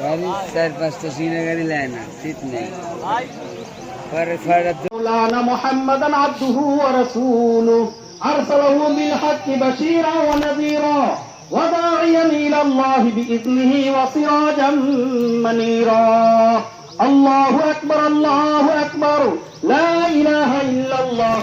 গাড়ি চার পাঁচটা সিনে গাড়ি লায় না সিট নেই পরে ছয়টা مولانا محمدا عبده ورسوله أرسله بالحق بشيرا ونذيرا وداعيا إلى الله بإذنه وسراجا منيرا الله أكبر الله أكبر لا إله إلا الله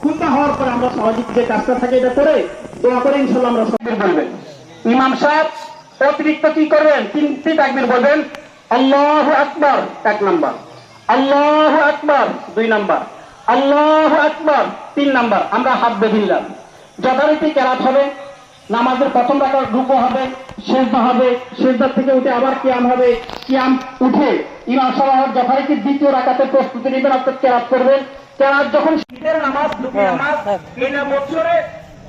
খুঁজতে হওয়ার পরে আমরা সহজিক যে কাজটা থাকে এটা করে দোয়া করে ইনশাল্লাহ আমরা সকলে বলবেন ইমাম সাহেব, অতিরিক্ত কি করবেন? তিনটি তাকবির বলবেন, আল্লাহ আকবর এক নাম্বার। আল্লাহ আকবার দুই নাম্বার। আল্লাহ আকবার তিন নাম্বার। আমরা হাত বেঁধিলাম যথারীতি কেরাত হবে, নামাজের প্রথম রাখার রূপ হবে শেষদা হবে শেষদার থেকে উঠে আবার কিয়াম হবে। কিয়াম উঠে ইমাম সাহেব যথারীতি দ্বিতীয় রাখাতে প্রস্তুতি নেবেন, অর্থাৎ কেরাত করবেন। কেরাত যখন শীতের নামাজ নামাজ এই বছরে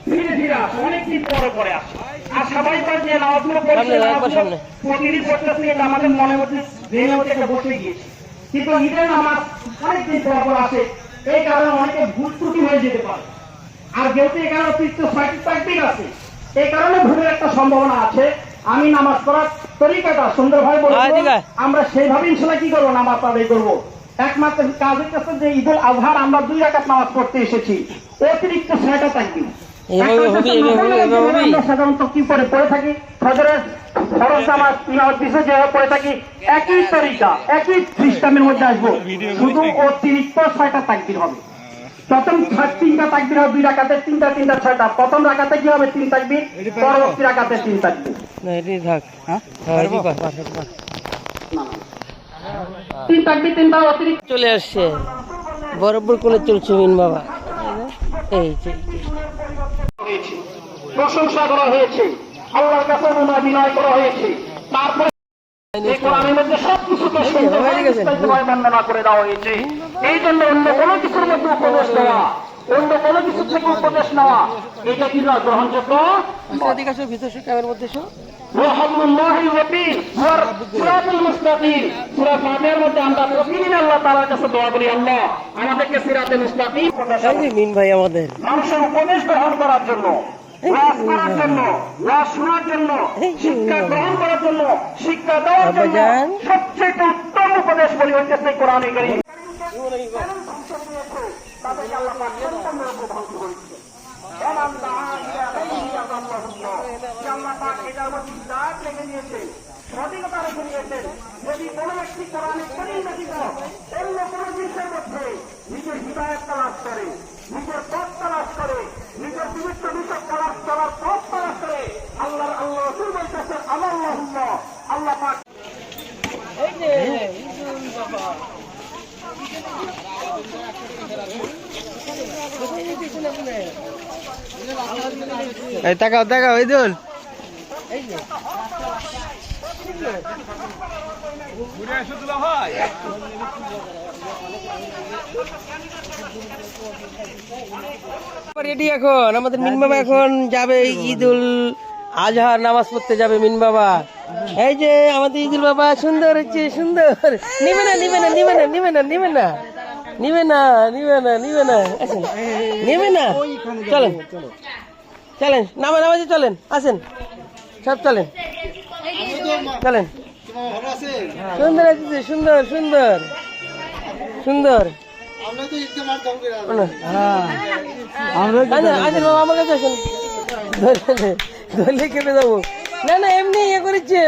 ধীরে ধীরে আসে। অনেকদিন পরে পরে আসে। আর সবাই যে নামাজগুলো পড়ছে নামাজগুলো প্রতিদিন পড়তেছে এটা আমাদের মনে মধ্যে ভেঙে একটা বসে গিয়েছে। কিন্তু ঈদের নামাজ অনেকদিন পর পর আসে। এই কারণে অনেকে ভুল ত্রুটি হয়ে যেতে পারে। আর যেহেতু এখানে অতিরিক্ত ছয়টি তাকবির আছে এই কারণে ভুলের একটা সম্ভাবনা আছে। আমি নামাজ পড়ার তরিকাটা সুন্দরভাবে বলব আমরা সেইভাবে ইনশাল্লাহ কি করব? নামাজ আদায় করব। একমাত্র কাজ হচ্ছে যে ঈদুল আজহার আমরা দুই রাকাত নামাজ পড়তে এসেছি। অতিরিক্ত ছয়টা। আমরা সাধারণত কি করে পড়ে থাকি? ফজরের ফরজ নামাজ পিছনে যেভাবে পড়ে থাকি একই তরিকা একই সিস্টেমের মধ্যে আসব। শুধু অতিরিক্ত ছয়টা হবে। প্রথম তিনটা তাকবির হবে দুই রাকাতে তিনটা তিনটা ছয়টা প্রথম রাকাতে কি হবে? তিন তাকবির পরবর্তী রাকাতে তিন তাকবির। না এটাই থাক হ্যাঁ? চলে আসছে। বরাবর কোলে চলছে মিন বাবা। এই যে প্রশংসা করা হয়েছে। আল্লাহর কাছে বিনয় করা হয়েছে। তারপরে করে দেওয়া হয়েছে। এই জন্য অন্য কোনো কিছুর মধ্যে উপদেশ দেওয়া অন্য কোনো কিছু থেকে উপদেশ নেওয়া এটা কি না গ্রহণযোগ্য? আমাদেরকে করার জন্য করার জন্য শিক্ষা গ্রহণ করার জন্য শিক্ষা সবচেয়ে উত্তম উপদেশ বলি হচ্ছে কোরআনে করিম। তাদেরকে আল্লাহ পাক সম্পূর্ণরূপে ধ্বংস করেছে। আল্লাহ পাক এটার মধ্যে হিদায়াত রেখে দিয়েছেন, স্বাধীনতা রেখে দিয়েছেন। যদি কোনো ব্যক্তি কোরআনে ব্যতীত অন্য কোনো জিনিসের মধ্যে নিজের হিদায়াত তালাশ করে নিজের পথ তালাশ করে নিজের বিভিন্ন বিষয় তালাশ করার পথ তালাশ করে আল্লাহ আল্লাহ রসুল আল্লাহ আল্লাহ পাক তাকাও তাকাও এই দোল রেডি এখন আমাদের মিন এখন যাবে ঈদুল আজহার নামাজ পড়তে যাবে মিন বাবা। এই যে আমাদের ঈদুল বাবা সুন্দর হচ্ছে সুন্দর। নিবে না নিবে না নিবে না নিবে না নিবে না। নিবে না নিবে না নিবে না। আসেন নিবে না। চলেন চলেন নামা নামাজে চলেন আসেন। সব চলেন। চলেন। সুন্দর আছে সুন্দর সুন্দর। সুন্দর। আসেন আসেন বাবা আমার কাছে আসেন। ধরলে কেঁপে যাব? না না এমনি ইয়ে করেছে।